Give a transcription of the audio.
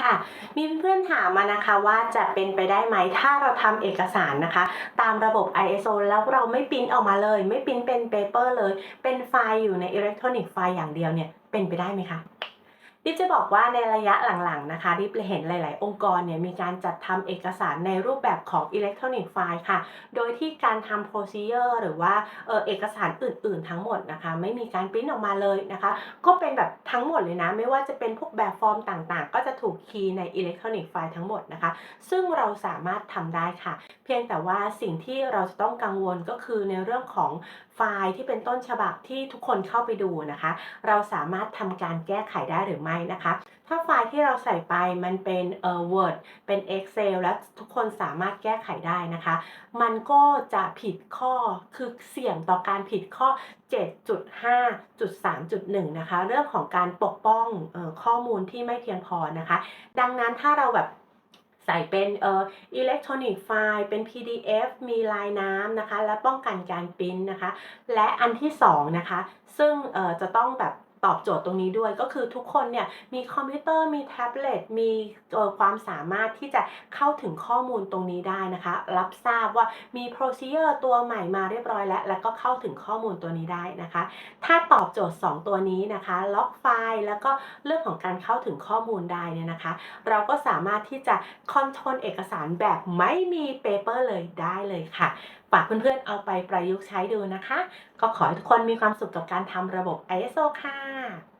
ค่ะมีเพื่อนถามมานะคะว่าจะเป็นไปได้ไหมถ้าเราทำเอกสารนะคะ ตามระบบ ISO แล้วเราไม่ปิมพ์ออกมาเลย ไม่ปิมพ์เป็นเปเปอร์เลย เป็นไฟล์อยู่ในอิเล็กทรอนิกส์ไฟล์อย่างเดียวเนี่ยเป็นไปได้ไหมคะ ดิบจะบอกว่าในระยะหลังๆนะคะดิบเห็นหลาย ๆ องค์กรเนี่ยมีการจัดทำเอกสารในรูปแบบของอิเล็กทรอนิกส์ไฟล์ค่ะ โดยที่การทำ procedure หรือว่าเออเอกสารอื่น ๆ ทั้งหมดนะคะ ไม่มีการปริ้นออกมาเลยนะคะ ก็เป็นแบบทั้งหมดเลยนะ ไม่ว่าจะเป็นพวกแบบฟอร์มต่างๆ ก็จะถูกคีย์ในอิเล็กทรอนิกส์ไฟล์ทั้งหมดนะคะ ซึ่งเราสามารถทำได้ค่ะ เพียงแต่ว่าสิ่งที่เราจะต้องกังวลก็คือในเรื่องของไฟล์ที่เป็นต้นฉบับที่ทุกคนเข้าไปดูนะคะ เราสามารถทำการแก้ไขได้หรือไม่นะคะ ถ้าไฟล์ที่เราใส่ไปมันเป็นเอ่อ Word เป็น Excel และทุกคนสามารถแก้ไขได้นะคะ มันก็จะผิดข้อคือเสี่ยงต่อการผิดข้อ 7.5.3.1 นะคะ เรื่องของการปกป้องออข้อมูลที่ไม่เพียงพอนะคะ ดังนั้นถ้าเราแบบใส่เป็นเอ่ออิเล็กทรอนิกส์ไฟล์เป็น PDF มีลายน้ำนะคะ และป้องกันการปริ้นนะคะ และอันที่สองนะคะ ซึ่งเอ่อจะต้องแบบ ตอบโจทย์ตรงนี้ด้วยก็คือทุกคนเนี่ยมีคอมพิวเตอร์มีแท็บเล็ตมีเอ่อความสามารถที่จะเข้าถึงข้อมูลตรงนี้ได้นะคะ รับทราบว่ามี procedure ตัวใหม่มาเรียบร้อยแล้ว แล้วก็เข้าถึงข้อมูลตัวนี้ได้นะคะ ถ้าตอบโจทย์ 2 ตัวนี้นะคะล็อกไฟล์แล้วก็เรื่องของการเข้าถึงข้อมูลได้เนี่ยนะคะ เราก็สามารถที่จะคอนโทรลเอกสารแบบไม่มีเปเปอร์เลยได้เลยค่ะ ฝากเพื่อนๆเอาไปประยุกต์ใช้ดูนะคะ ก็ขอให้ทุกคนมีความสุขกับการทำระบบ ISO ค่ะ